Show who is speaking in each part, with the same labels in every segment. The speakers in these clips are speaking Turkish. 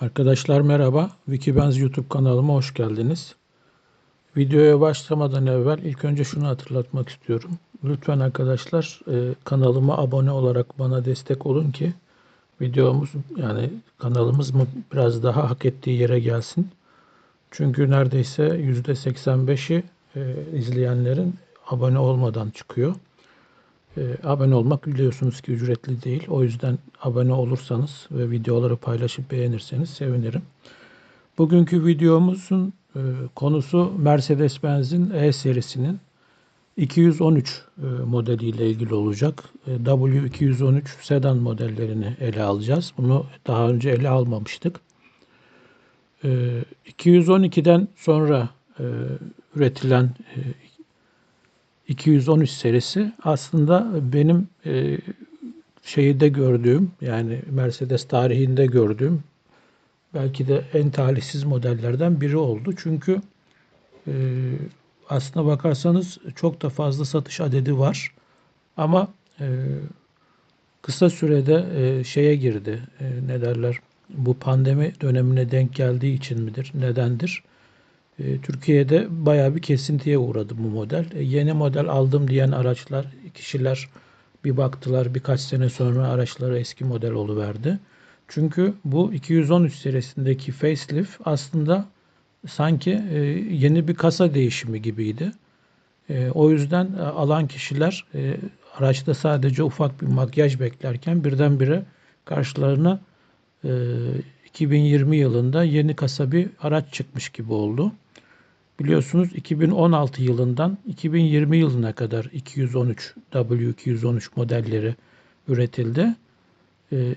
Speaker 1: Arkadaşlar merhaba. Wikibenz YouTube kanalıma hoş geldiniz. Videoya başlamadan evvel ilk önce şunu hatırlatmak istiyorum. Lütfen arkadaşlar e, kanalıma abone olarak bana destek olun ki videomuz yani kanalımız mı biraz daha hak ettiği yere gelsin. Çünkü neredeyse %85'i e, izleyenlerin abone olmadan çıkıyor. E, abone olmak biliyorsunuz ki ücretli değil. O yüzden abone olursanız ve videoları paylaşıp beğenirseniz sevinirim. Bugünkü videomuzun e, konusu Mercedes-Benz'in E serisinin 213 e, modeliyle ilgili olacak. E, W213 sedan modellerini ele alacağız. Bunu daha önce ele almamıştık. E, 212'den sonra e, üretilen e, 213 serisi aslında benim e, şeyde gördüğüm yani Mercedes tarihinde gördüğüm belki de en talihsiz modellerden biri oldu. Çünkü e, aslına bakarsanız çok da fazla satış adedi var. Ama e, kısa sürede e, şeye girdi. E, ne derler? Bu pandemi dönemine denk geldiği için midir? Nedendir? E, Türkiye'de bayağı bir kesintiye uğradı bu model. E, yeni model aldım diyen araçlar, kişiler bir baktılar birkaç sene sonra araçları eski model oluverdi. Çünkü bu 213 serisindeki facelift aslında sanki e, yeni bir kasa değişimi gibiydi. O yüzden alan kişiler araçta sadece ufak bir makyaj beklerken birdenbire karşılarına 2020 yılında yeni kasa bir araç çıkmış gibi oldu. Biliyorsunuz 2016 yılından 2020 yılına kadar 213 W213 modelleri üretildi.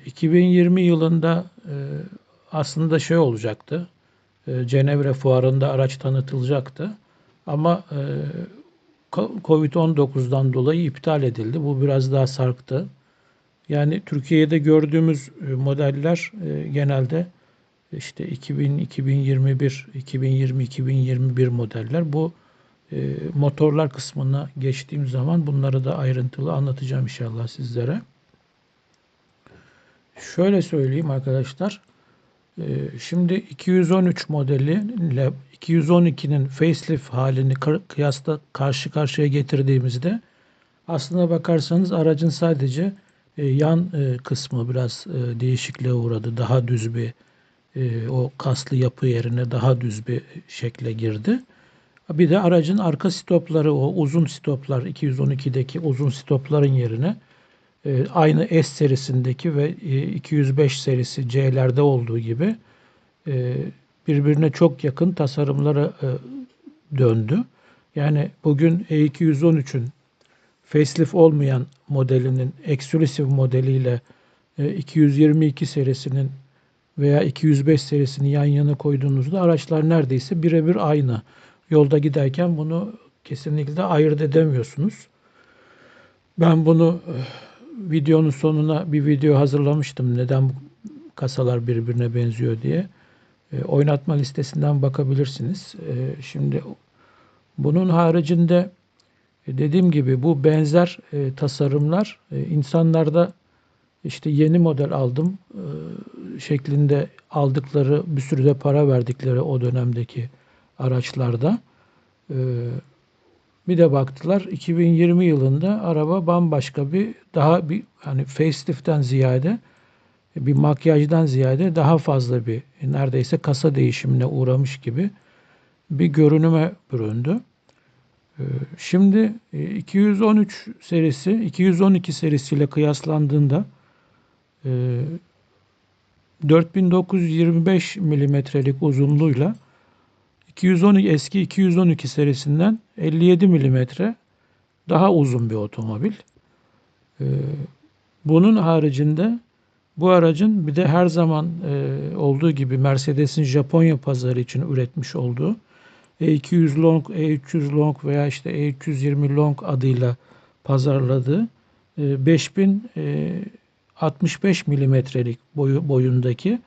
Speaker 1: 2020 ee, yılında e, aslında şey olacaktı. E, Cenevre fuarında araç tanıtılacaktı. Ama e, Covid-19'dan dolayı iptal edildi. Bu biraz daha sarktı. Yani Türkiye'de gördüğümüz modeller genelde işte 2000, 2021, 2020, 2021 modeller. Bu e, motorlar kısmına geçtiğim zaman bunları da ayrıntılı anlatacağım inşallah sizlere. Şöyle söyleyeyim arkadaşlar. E, şimdi 213 modeli ile 212'nin facelift halini kıyasla karşı karşıya getirdiğimizde aslına bakarsanız aracın sadece e, yan e, kısmı biraz e, değişikliğe uğradı. Daha düz bir e, o kaslı yapı yerine daha düz bir şekle girdi. Bir de aracın arka stopları o uzun stoplar 212'deki uzun stopların yerine e, aynı S serisindeki ve e, 205 serisi C'lerde olduğu gibi e, birbirine çok yakın tasarımlara e, döndü. Yani bugün E213'ün facelift olmayan modelinin exclusive modeliyle e, 222 serisinin veya 205 serisini yan yana koyduğunuzda araçlar neredeyse birebir aynı. Yolda giderken bunu kesinlikle ayırt edemiyorsunuz. Ben bunu eh, videonun sonuna bir video hazırlamıştım. Neden bu kasalar birbirine benziyor diye. E, oynatma listesinden bakabilirsiniz. E, şimdi bunun haricinde dediğim gibi bu benzer e, tasarımlar e, insanlarda işte yeni model aldım e, şeklinde aldıkları bir sürü de para verdikleri o dönemdeki araçlarda e, bir de baktılar 2020 yılında araba bambaşka bir daha bir hani facelift'ten ziyade bir makyajdan ziyade daha fazla bir neredeyse kasa değişimine uğramış gibi bir görünüme büründü. E, şimdi 213 serisi 212 serisiyle kıyaslandığında 4925 ee, milimetrelik uzunluğuyla 212 eski 212 serisinden 57 milimetre daha uzun bir otomobil. Ee, bunun haricinde bu aracın bir de her zaman e, olduğu gibi Mercedes'in Japonya pazarı için üretmiş olduğu E200 Long, E300 Long veya işte E320 Long adıyla pazarladığı 5000 e, 65 milimetrelik boyu, boyundaki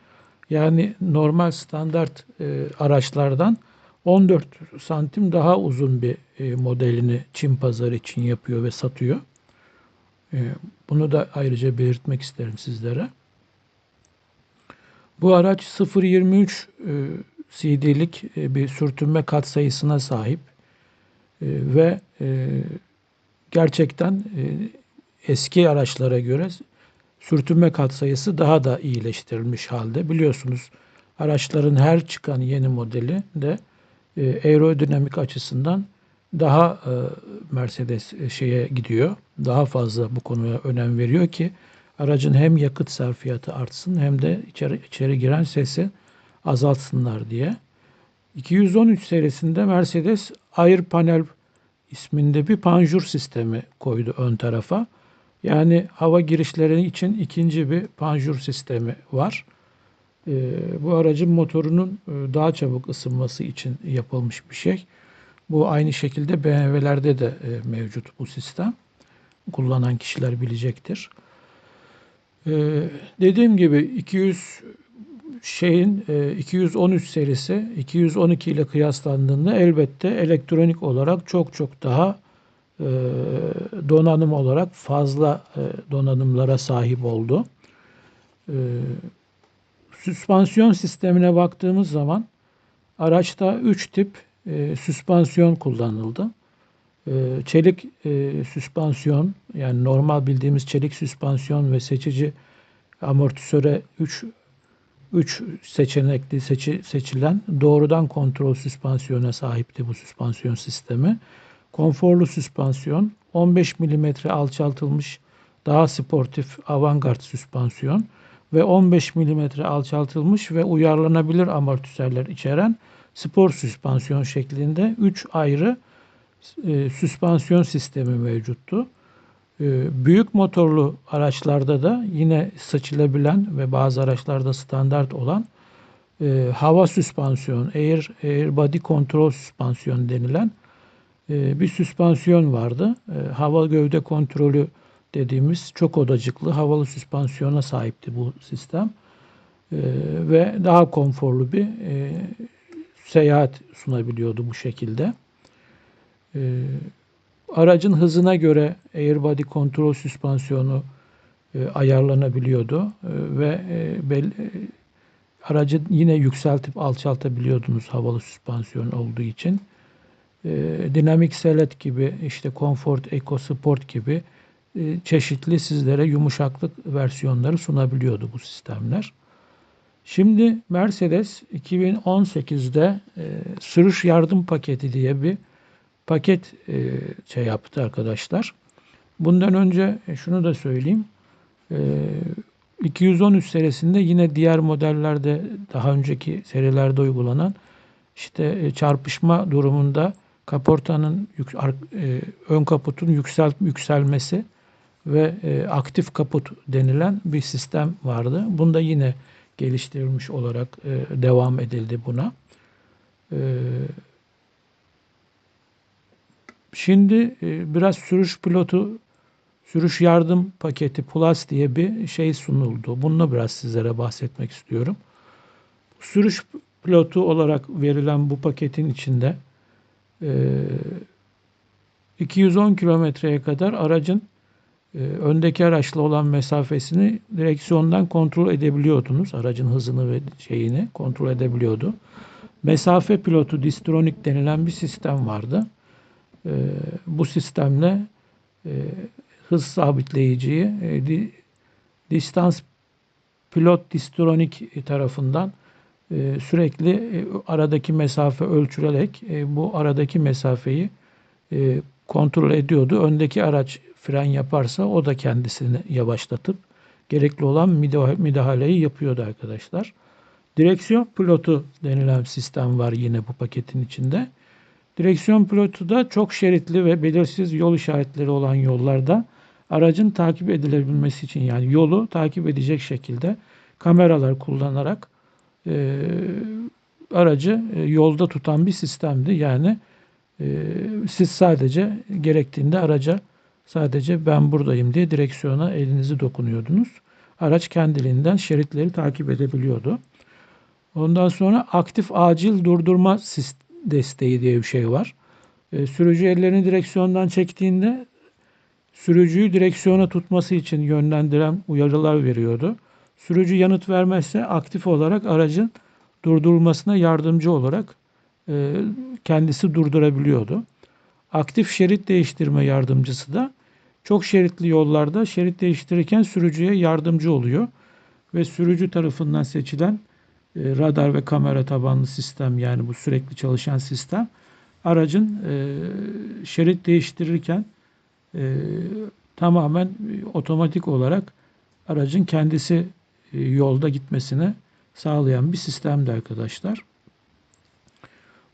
Speaker 1: yani normal standart e, araçlardan 14 santim daha uzun bir e, modelini Çin pazarı için yapıyor ve satıyor. E, bunu da ayrıca belirtmek isterim sizlere. Bu araç 0.23 e, CD'lik e, bir sürtünme katsayısına sahip E, ve e, gerçekten e, eski araçlara göre sürtünme katsayısı daha da iyileştirilmiş halde. Biliyorsunuz araçların her çıkan yeni modeli de e, aerodinamik açısından daha e, Mercedes e, şeye gidiyor. Daha fazla bu konuya önem veriyor ki aracın hem yakıt sarfiyatı artsın hem de içeri, içeri giren sesi azaltsınlar diye. 213 serisinde Mercedes Air Panel isminde bir panjur sistemi koydu ön tarafa. Yani hava girişleri için ikinci bir panjur sistemi var. Ee, bu aracın motorunun e, daha çabuk ısınması için yapılmış bir şey. Bu aynı şekilde BMW'lerde de e, mevcut bu sistem. Kullanan kişiler bilecektir. Ee, dediğim gibi 200 şeyin e, 213 serisi 212 ile kıyaslandığında elbette elektronik olarak çok çok daha e, donanım olarak fazla e, donanımlara sahip oldu. E, süspansiyon sistemine baktığımız zaman araçta 3 tip e, süspansiyon kullanıldı. E, çelik e, süspansiyon yani normal bildiğimiz çelik süspansiyon ve seçici amortisöre 3 3 seçenekli seçi, seçilen doğrudan kontrol süspansiyona sahipti bu süspansiyon sistemi. Konforlu süspansiyon, 15 mm alçaltılmış daha sportif avantgard süspansiyon ve 15 mm alçaltılmış ve uyarlanabilir amortisörler içeren spor süspansiyon şeklinde 3 ayrı e, süspansiyon sistemi mevcuttu. E, büyük motorlu araçlarda da yine seçilebilen ve bazı araçlarda standart olan e, hava süspansiyon, air, air body control süspansiyon denilen bir süspansiyon vardı. E, hava gövde kontrolü dediğimiz çok odacıklı havalı süspansiyona sahipti bu sistem. E, ve daha konforlu bir e, seyahat sunabiliyordu bu şekilde. Aracın hızına göre airbody kontrol süspansiyonu e, ayarlanabiliyordu ve e, aracı yine yükseltip alçaltabiliyordunuz havalı süspansiyon olduğu için. E, dinamik selet gibi işte Comfort, Eco Sport gibi e, çeşitli sizlere yumuşaklık versiyonları sunabiliyordu bu sistemler. Şimdi Mercedes 2018'de e, sürüş yardım paketi diye bir paket e, şey yaptı arkadaşlar. Bundan önce e, şunu da söyleyeyim. E, 213 serisinde yine diğer modellerde daha önceki serilerde uygulanan işte çarpışma durumunda kaportanın e, ön kaputun yüksel, yükselmesi ve e, aktif kaput denilen bir sistem vardı. Bunda yine geliştirilmiş olarak e, devam edildi buna. Şimdi biraz sürüş pilotu, sürüş yardım paketi Plus diye bir şey sunuldu. Bununla biraz sizlere bahsetmek istiyorum. Sürüş pilotu olarak verilen bu paketin içinde 210 kilometreye kadar aracın e, öndeki araçla olan mesafesini direksiyondan kontrol edebiliyordunuz. Aracın hızını ve şeyini kontrol edebiliyordu. Mesafe pilotu Distronic denilen bir sistem vardı. E, bu sistemle e, hız sabitleyiciyi e, di, distans pilot Distronic tarafından sürekli e, aradaki mesafe ölçülerek e, bu aradaki mesafeyi e, kontrol ediyordu. Öndeki araç fren yaparsa o da kendisini yavaşlatıp gerekli olan müdahaleyi yapıyordu arkadaşlar. Direksiyon pilotu denilen sistem var yine bu paketin içinde. Direksiyon pilotu da çok şeritli ve belirsiz yol işaretleri olan yollarda aracın takip edilebilmesi için yani yolu takip edecek şekilde kameralar kullanarak e, aracı e, yolda tutan bir sistemdi. Yani e, siz sadece gerektiğinde araca Sadece ben buradayım diye direksiyona elinizi dokunuyordunuz. Araç kendiliğinden şeritleri takip edebiliyordu. Ondan sonra aktif acil durdurma desteği diye bir şey var. E, sürücü ellerini direksiyondan çektiğinde sürücüyü direksiyona tutması için yönlendiren uyarılar veriyordu. Sürücü yanıt vermezse aktif olarak aracın durdurulmasına yardımcı olarak e, kendisi durdurabiliyordu. Aktif şerit değiştirme yardımcısı da çok şeritli yollarda şerit değiştirirken sürücüye yardımcı oluyor ve sürücü tarafından seçilen e, radar ve kamera tabanlı sistem yani bu sürekli çalışan sistem aracın e, şerit değiştirirken e, tamamen otomatik olarak aracın kendisi e, yolda gitmesine sağlayan bir sistemdi arkadaşlar.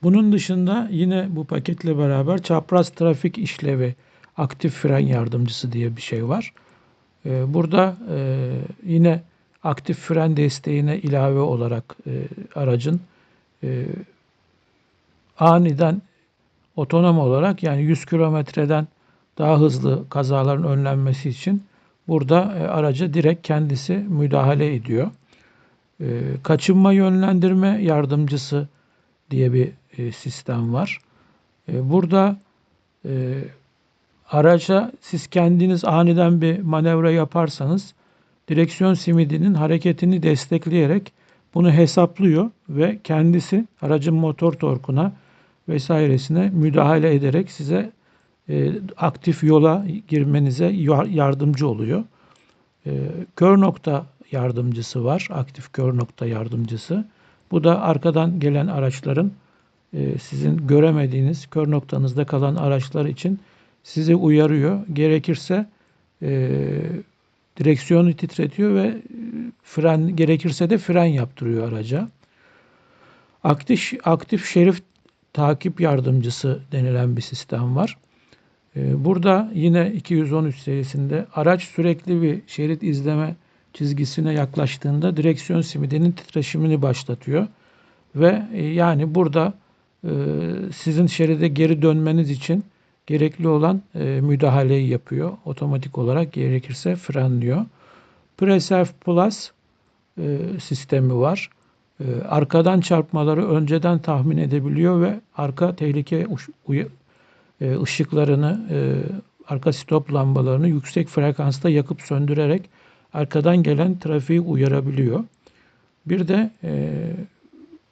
Speaker 1: Bunun dışında yine bu paketle beraber çapraz trafik işlevi aktif fren yardımcısı diye bir şey var. E, burada e, yine aktif fren desteğine ilave olarak aracın aniden otonom olarak yani 100 kilometreden daha hızlı kazaların önlenmesi için burada e, araca direkt kendisi müdahale ediyor. E, kaçınma yönlendirme yardımcısı diye bir e, sistem var. E, burada araca siz kendiniz aniden bir manevra yaparsanız direksiyon simidinin hareketini destekleyerek bunu hesaplıyor ve kendisi aracın motor torkuna vesairesine müdahale ederek size e, aktif yola girmenize yardımcı oluyor. E, kör nokta yardımcısı var. Aktif kör nokta yardımcısı. Bu da arkadan gelen araçların e, sizin göremediğiniz kör noktanızda kalan araçlar için sizi uyarıyor. Gerekirse e, direksiyonu titretiyor ve fren gerekirse de fren yaptırıyor araca. Aktif aktif şerif takip yardımcısı denilen bir sistem var. Ee, burada yine 213 serisinde araç sürekli bir şerit izleme çizgisine yaklaştığında direksiyon simidinin titreşimini başlatıyor. Ve e, yani burada e, sizin şeride geri dönmeniz için gerekli olan e, müdahaleyi yapıyor. Otomatik olarak gerekirse frenliyor. Preserve Plus sistemi var. Arkadan çarpmaları önceden tahmin edebiliyor ve arka tehlike ışıklarını, e, arka stop lambalarını yüksek frekansta yakıp söndürerek arkadan gelen trafiği uyarabiliyor. Bir de e,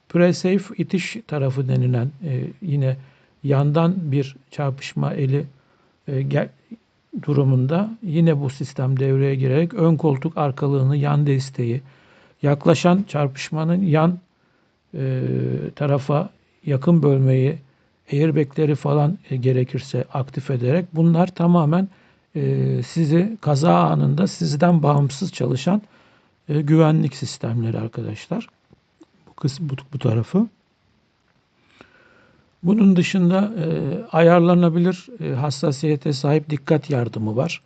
Speaker 1: pre-safe itiş tarafı denilen e, yine yandan bir çarpışma eli e, gel, durumunda yine bu sistem devreye girerek ön koltuk arkalığını, yan desteği, yaklaşan çarpışmanın yan e, tarafa yakın bölmeyi airbagleri falan e, gerekirse aktif ederek bunlar tamamen e, sizi kaza anında sizden bağımsız çalışan e, güvenlik sistemleri arkadaşlar. Bu kısım bu, bu tarafı. Bunun dışında ayarlanabilir hassasiyete sahip dikkat yardımı var.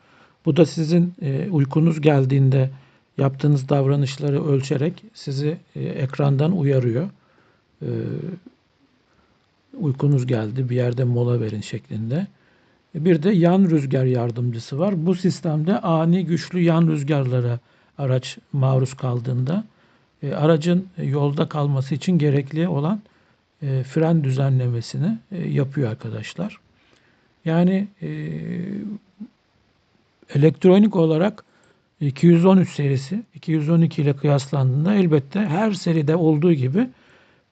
Speaker 1: Bu da sizin uykunuz geldiğinde yaptığınız davranışları ölçerek sizi ekrandan uyarıyor. Uykunuz geldi bir yerde mola verin şeklinde. Bir de yan rüzgar yardımcısı var. Bu sistemde ani güçlü yan rüzgarlara araç maruz kaldığında e, aracın yolda kalması için gerekli olan e, fren düzenlemesini e, yapıyor arkadaşlar. Yani e, elektronik olarak 213 serisi 212 ile kıyaslandığında elbette her seride olduğu gibi e,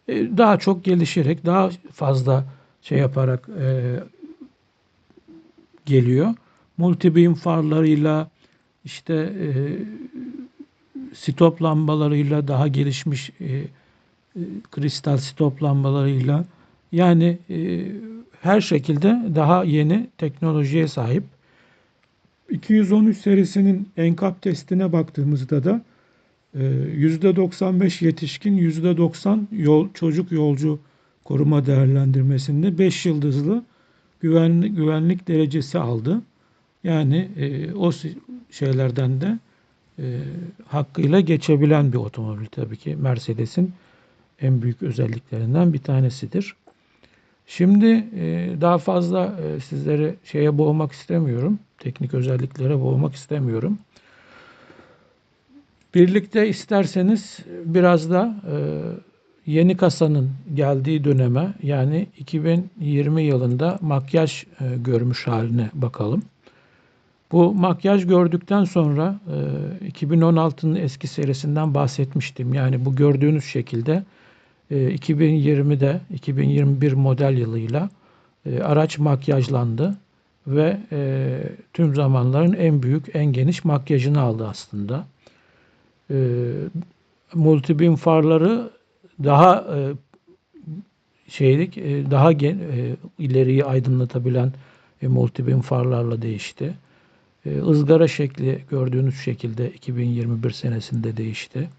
Speaker 1: daha çok gelişerek, daha fazla şey yaparak e, geliyor. Multibeam farlarıyla işte e, stop lambalarıyla daha gelişmiş e, e, kristal stop lambalarıyla yani e, her şekilde daha yeni teknolojiye sahip. 213 serisinin enkap testine baktığımızda da %95 ee, yetişkin, %90 yol, çocuk yolcu koruma değerlendirmesinde 5 yıldızlı güvenlik, güvenlik derecesi aldı. Yani e, o şeylerden de e, hakkıyla geçebilen bir otomobil tabii ki Mercedes'in en büyük özelliklerinden bir tanesidir. Şimdi e, daha fazla e, sizleri şeye boğmak istemiyorum. Teknik özelliklere boğmak istemiyorum. Birlikte isterseniz biraz da e, yeni kasanın geldiği döneme yani 2020 yılında makyaj e, görmüş haline bakalım. Bu makyaj gördükten sonra e, 2016'nın eski serisinden bahsetmiştim. Yani bu gördüğünüz şekilde e, 2020'de 2021 model yılıyla e, araç makyajlandı ve e, tüm zamanların en büyük, en geniş makyajını aldı aslında. E, multibeam farları daha e, şeylik, e, daha gen, e, ileriyi aydınlatabilen e, multibeam farlarla değişti. E, ızgara şekli gördüğünüz şekilde 2021 senesinde değişti.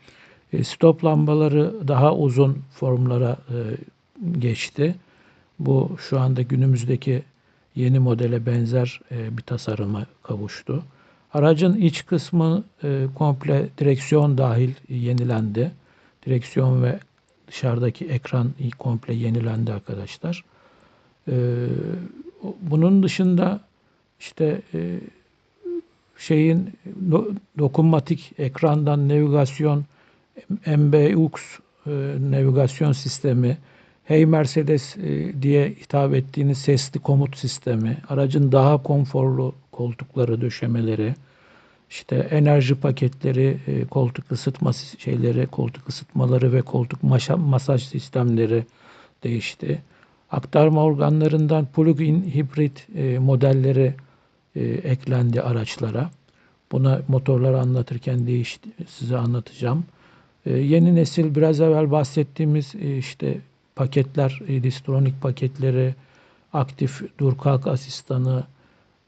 Speaker 1: E, stop lambaları daha uzun formlara e, geçti. Bu şu anda günümüzdeki yeni modele benzer e, bir tasarıma kavuştu. Aracın iç kısmı e, komple direksiyon dahil yenilendi. Direksiyon ve dışarıdaki ekran komple yenilendi arkadaşlar. E, bunun dışında işte e, şeyin do, dokunmatik ekrandan navigasyon MBUX e, navigasyon sistemi Hey Mercedes e, diye hitap ettiğiniz sesli komut sistemi, aracın daha konforlu koltukları, döşemeleri, işte enerji paketleri, e, koltuk ısıtma şeyleri, koltuk ısıtmaları ve koltuk masaj sistemleri değişti. Aktarma organlarından plug-in hibrit e, modelleri eklendi araçlara. Buna motorları anlatırken değişti, size anlatacağım. Yeni nesil biraz evvel bahsettiğimiz işte paketler, Distronic paketleri, aktif dur kalk asistanı,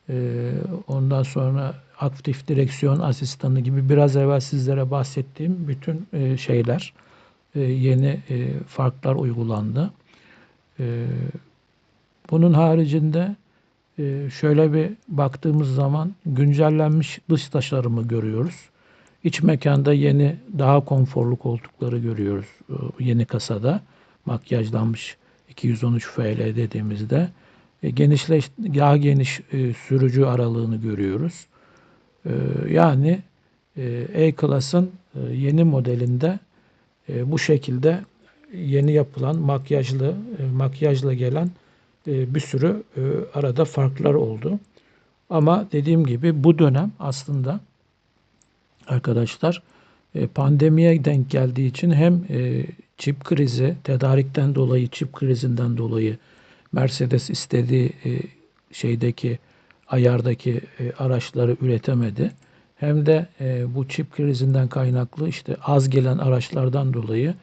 Speaker 1: e, ondan sonra aktif direksiyon asistanı gibi biraz evvel sizlere bahsettiğim bütün e, şeyler, e, yeni farklar uygulandı. Bunun haricinde şöyle bir baktığımız zaman güncellenmiş dış tasarımı görüyoruz. İç mekanda yeni daha konforlu koltukları görüyoruz yeni kasada makyajlanmış 213 FL dediğimizde e, genişleş daha geniş e, sürücü aralığını görüyoruz. E, yani E-Class'ın e, yeni modelinde e, bu şekilde yeni yapılan makyajlı e, makyajla gelen e, bir sürü e, arada farklar oldu. Ama dediğim gibi bu dönem aslında arkadaşlar e, pandemiye denk geldiği için hem e, çip krizi, tedarikten dolayı, çip krizinden dolayı Mercedes istediği e, şeydeki ayardaki e, araçları üretemedi. Hem de e, bu çip krizinden kaynaklı işte az gelen araçlardan dolayı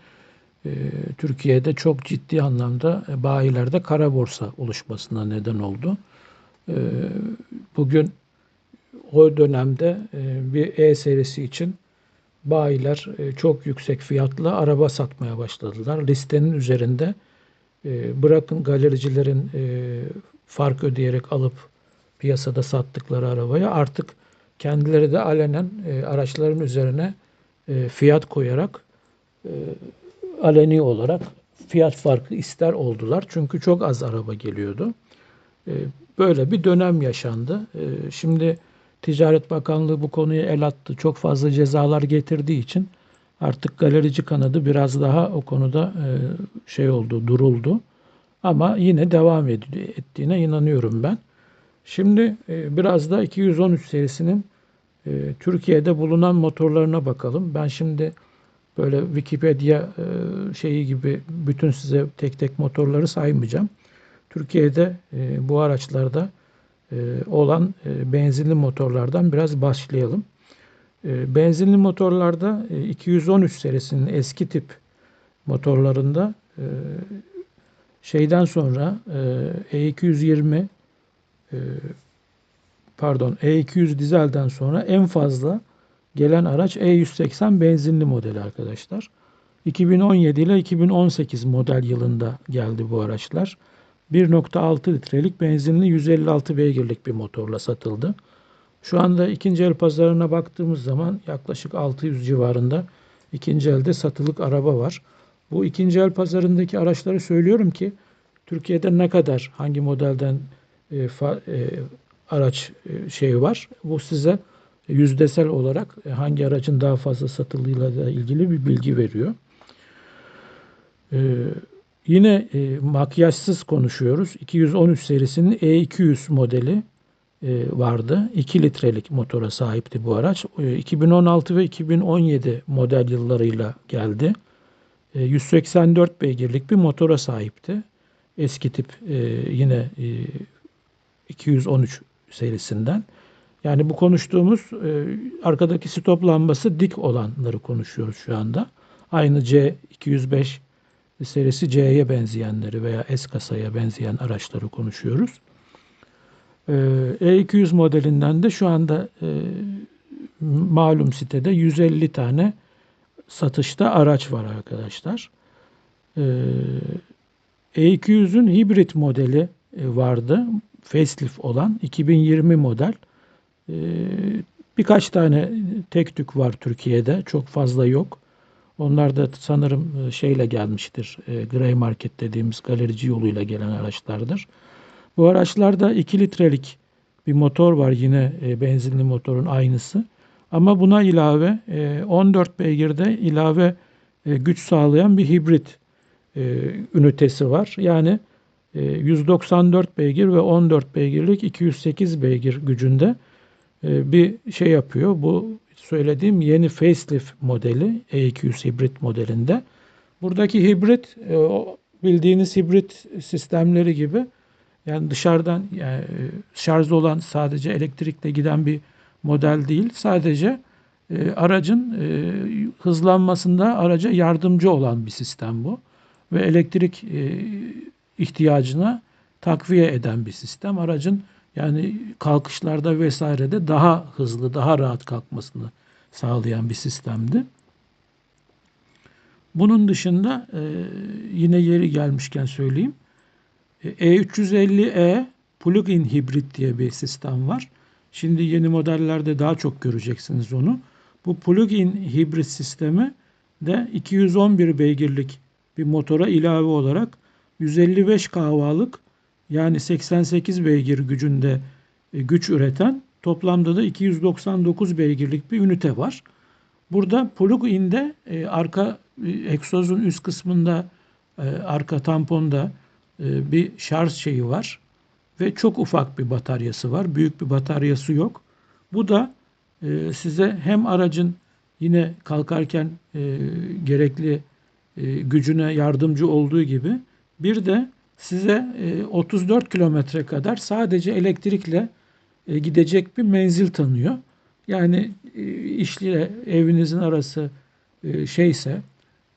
Speaker 1: Türkiye'de çok ciddi anlamda e, bayilerde kara borsa oluşmasına neden oldu. Bugün o dönemde bir E serisi için bayiler e, çok yüksek fiyatla araba satmaya başladılar. Listenin üzerinde e, bırakın galericilerin e, fark ödeyerek alıp piyasada sattıkları arabayı artık kendileri de alenen araçların üzerine fiyat koyarak aleni olarak fiyat farkı ister oldular. Çünkü çok az araba geliyordu. Böyle bir dönem yaşandı. Şimdi Ticaret Bakanlığı bu konuya el attı. Çok fazla cezalar getirdiği için artık galerici kanadı biraz daha o konuda e, şey oldu, duruldu. Ama yine devam ettiğine inanıyorum ben. Şimdi e, biraz da 213 serisinin e, Türkiye'de bulunan motorlarına bakalım. Ben şimdi böyle Wikipedia şeyi gibi bütün size tek tek motorları saymayacağım. Türkiye'de bu araçlarda olan e, benzinli motorlardan biraz başlayalım. E, benzinli motorlarda 213 serisinin eski tip motorlarında şeyden sonra E220 pardon E200 dizelden sonra en fazla gelen araç E180 benzinli modeli arkadaşlar. 2017 ile 2018 model yılında geldi bu araçlar. 1.6 litrelik benzinli 156 beygirlik bir motorla satıldı. Şu anda ikinci el pazarına baktığımız zaman yaklaşık 600 civarında ikinci elde satılık araba var. Bu ikinci el pazarındaki araçları söylüyorum ki Türkiye'de ne kadar hangi modelden e, fa, e, araç e, şeyi var. Bu size yüzdesel olarak e, hangi aracın daha fazla satıldığıyla ilgili bir bilgi veriyor. E, Yine e, makyajsız konuşuyoruz. 213 serisinin E200 modeli e, vardı. 2 litrelik motora sahipti bu araç. E, 2016 ve 2017 model yıllarıyla geldi. E, 184 beygirlik bir motora sahipti. Eski tip e, yine e, 213 serisinden. Yani bu konuştuğumuz e, arkadaki stop lambası dik olanları konuşuyoruz şu anda. Aynı C205 serisi C'ye benzeyenleri veya S kasaya benzeyen araçları konuşuyoruz. E, E200 modelinden de şu anda e, malum sitede 150 tane satışta araç var arkadaşlar. E, E200'ün hibrit modeli e, vardı. Facelift olan 2020 model. E, birkaç tane tek tük var Türkiye'de. Çok fazla yok. Onlar da sanırım e, şeyle gelmiştir. E, Grey Market dediğimiz galerici yoluyla gelen araçlardır. Bu araçlarda 2 litrelik bir motor var yine e, benzinli motorun aynısı. Ama buna ilave 14 beygirde ilave güç sağlayan bir hibrit ünitesi var. Yani 194 beygir ve 14 beygirlik 208 beygir gücünde bir şey yapıyor. Bu söylediğim yeni facelift modeli E200 hibrit modelinde. Buradaki hibrit bildiğiniz hibrit sistemleri gibi yani dışarıdan yani şarj olan sadece elektrikle giden bir model değil. Sadece e, aracın e, hızlanmasında araca yardımcı olan bir sistem bu. Ve elektrik e, ihtiyacına takviye eden bir sistem. Aracın yani kalkışlarda vesairede daha hızlı, daha rahat kalkmasını sağlayan bir sistemdi. Bunun dışında e, yine yeri gelmişken söyleyeyim. E350E plug-in hibrit diye bir sistem var. Şimdi yeni modellerde daha çok göreceksiniz onu. Bu plug-in hibrit sistemi de 211 beygirlik bir motora ilave olarak 155 kW'lık yani 88 beygir gücünde e, güç üreten toplamda da 299 beygirlik bir ünite var. Burada plug-in'de e, arka e, egzozun üst kısmında arka tamponda bir şarj şeyi var ve çok ufak bir bataryası var. Büyük bir bataryası yok. Bu da e, size hem aracın yine kalkarken e, gerekli e, gücüne yardımcı olduğu gibi bir de size e, 34 kilometre kadar sadece elektrikle e, gidecek bir menzil tanıyor. Yani e, işle evinizin arası e, şeyse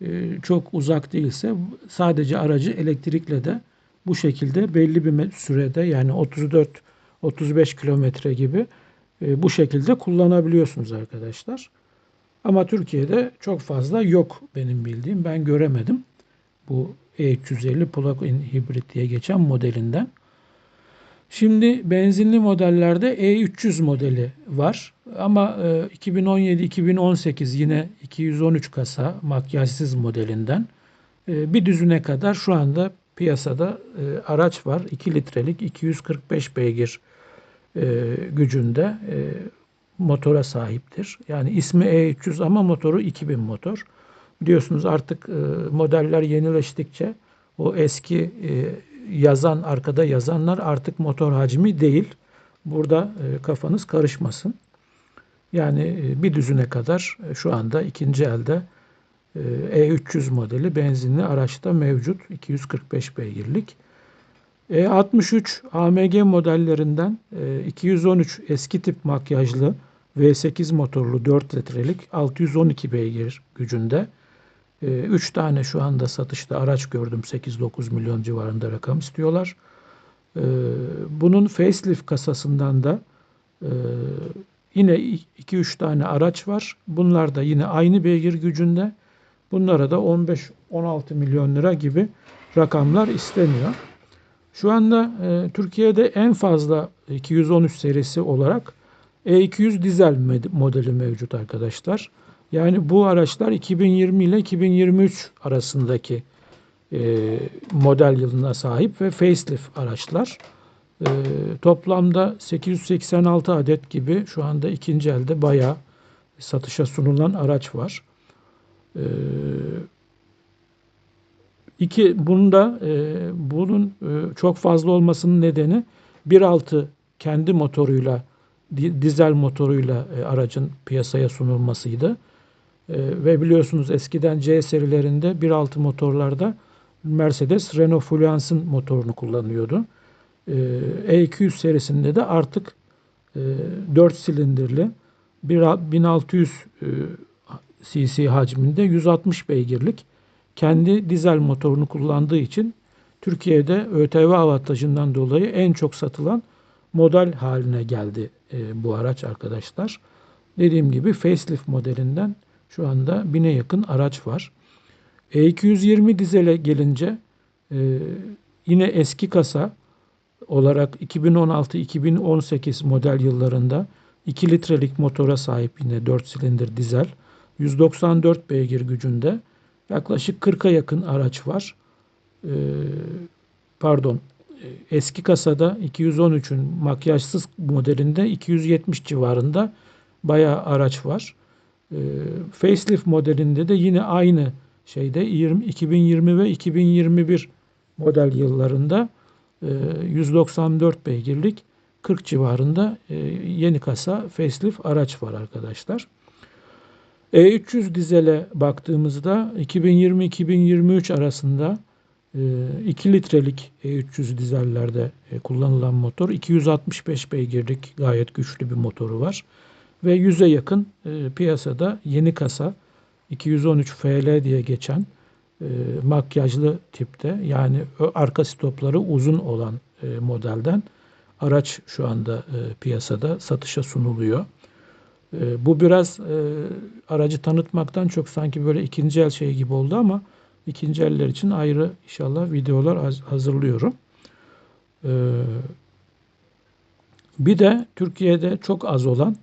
Speaker 1: e, çok uzak değilse sadece aracı elektrikle de bu şekilde belli bir sürede yani 34-35 kilometre gibi e, bu şekilde kullanabiliyorsunuz arkadaşlar. Ama Türkiye'de çok fazla yok benim bildiğim. Ben göremedim. Bu E350 plug-in hibrit diye geçen modelinden. Şimdi benzinli modellerde E300 modeli var. Ama 2017-2018 e, yine 213 kasa makyajsız modelinden e, bir düzüne kadar şu anda piyasada e, araç var. 2 litrelik 245 beygir gücünde motora sahiptir. Yani ismi E300 ama motoru 2000 motor. Biliyorsunuz artık e, modeller yenileştikçe o eski e, yazan arkada yazanlar artık motor hacmi değil. Burada e, kafanız karışmasın. Yani bir düzüne kadar şu anda ikinci elde e300 modeli benzinli araçta mevcut 245 beygirlik. E63 AMG modellerinden 213 eski tip makyajlı V8 motorlu 4 litrelik 612 beygir gücünde 3 tane şu anda satışta araç gördüm 8-9 milyon civarında rakam istiyorlar. Bunun facelift kasasından da yine 2-3 tane araç var. Bunlar da yine aynı beygir gücünde. Bunlara da 15-16 milyon lira gibi rakamlar isteniyor. Şu anda e, Türkiye'de en fazla 213 serisi olarak E200 dizel modeli mevcut arkadaşlar. Yani bu araçlar 2020 ile 2023 arasındaki e, model yılına sahip ve facelift araçlar. E, toplamda 886 adet gibi şu anda ikinci elde bayağı satışa sunulan araç var. Ee, iki bunda e, bunun e, çok fazla olmasının nedeni 1.6 kendi motoruyla di- dizel motoruyla e, aracın piyasaya sunulmasıydı. E, ve biliyorsunuz eskiden C serilerinde 1.6 motorlarda Mercedes Renault Fluence'ın motorunu kullanıyordu. E, E200 serisinde de artık e, 4 silindirli bir- 1600 e, cc hacminde 160 beygirlik kendi dizel motorunu kullandığı için Türkiye'de ÖTV avantajından dolayı en çok satılan model haline geldi e, bu araç arkadaşlar. Dediğim gibi facelift modelinden şu anda 1000'e yakın araç var. E220 dizele gelince e, yine eski kasa olarak 2016-2018 model yıllarında 2 litrelik motora sahip yine 4 silindir dizel 194 beygir gücünde yaklaşık 40'a yakın araç var. Ee, pardon e, eski kasada 213'ün makyajsız modelinde 270 civarında bayağı araç var. Ee, facelift modelinde de yine aynı şeyde 20, 2020 ve 2021 model yıllarında e, 194 beygirlik 40 civarında e, yeni kasa facelift araç var arkadaşlar. E300 dizele baktığımızda 2020-2023 arasında 2 litrelik E300 dizellerde e, kullanılan motor 265 beygirlik gayet güçlü bir motoru var. Ve 100'e yakın e, piyasada yeni kasa 213 FL diye geçen e, makyajlı tipte yani arka stopları uzun olan modelden araç şu anda piyasada satışa sunuluyor. Bu biraz aracı tanıtmaktan çok sanki böyle ikinci el şey gibi oldu ama ikinci eller için ayrı inşallah videolar hazırlıyorum. Bir de Türkiye'de çok az olan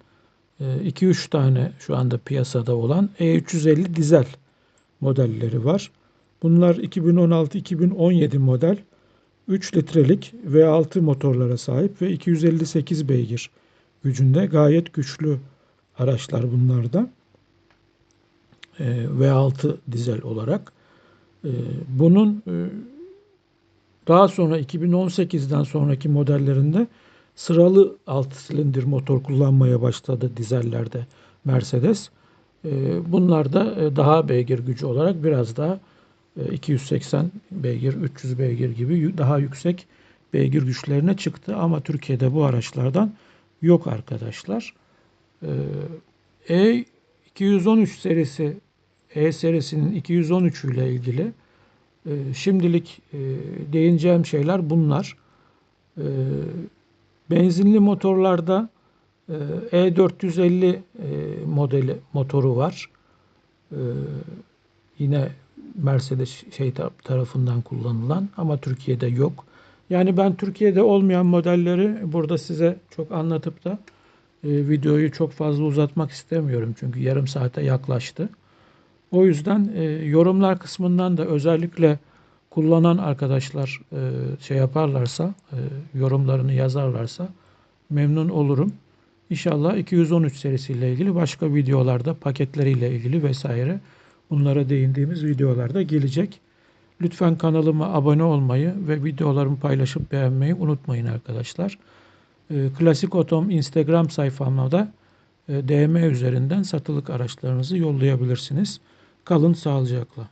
Speaker 1: 2-3 tane şu anda piyasada olan E350 dizel modelleri var. Bunlar 2016-2017 model 3 litrelik V6 motorlara sahip ve 258 beygir gücünde gayet güçlü araçlar bunlarda. V6 dizel olarak. Bunun daha sonra 2018'den sonraki modellerinde sıralı 6 silindir motor kullanmaya başladı dizellerde Mercedes. Bunlar da daha beygir gücü olarak biraz daha 280 beygir, 300 beygir gibi daha yüksek beygir güçlerine çıktı. Ama Türkiye'de bu araçlardan yok arkadaşlar. E213 serisi E serisinin 213 ile ilgili şimdilik değineceğim şeyler bunlar. Benzinli motorlarda E450 modeli motoru var. Yine Mercedes şey tarafından kullanılan ama Türkiye'de yok. Yani ben Türkiye'de olmayan modelleri burada size çok anlatıp da e, videoyu çok fazla uzatmak istemiyorum. Çünkü yarım saate yaklaştı. O yüzden e, yorumlar kısmından da özellikle kullanan arkadaşlar e, şey yaparlarsa, e, yorumlarını yazarlarsa memnun olurum. İnşallah 213 serisiyle ilgili başka videolarda paketleriyle ilgili vesaire bunlara değindiğimiz videolarda gelecek. Lütfen kanalıma abone olmayı ve videolarımı paylaşıp beğenmeyi unutmayın arkadaşlar. Ee, Klasik Otom Instagram sayfamda da e, DM üzerinden satılık araçlarınızı yollayabilirsiniz. Kalın sağlıcakla.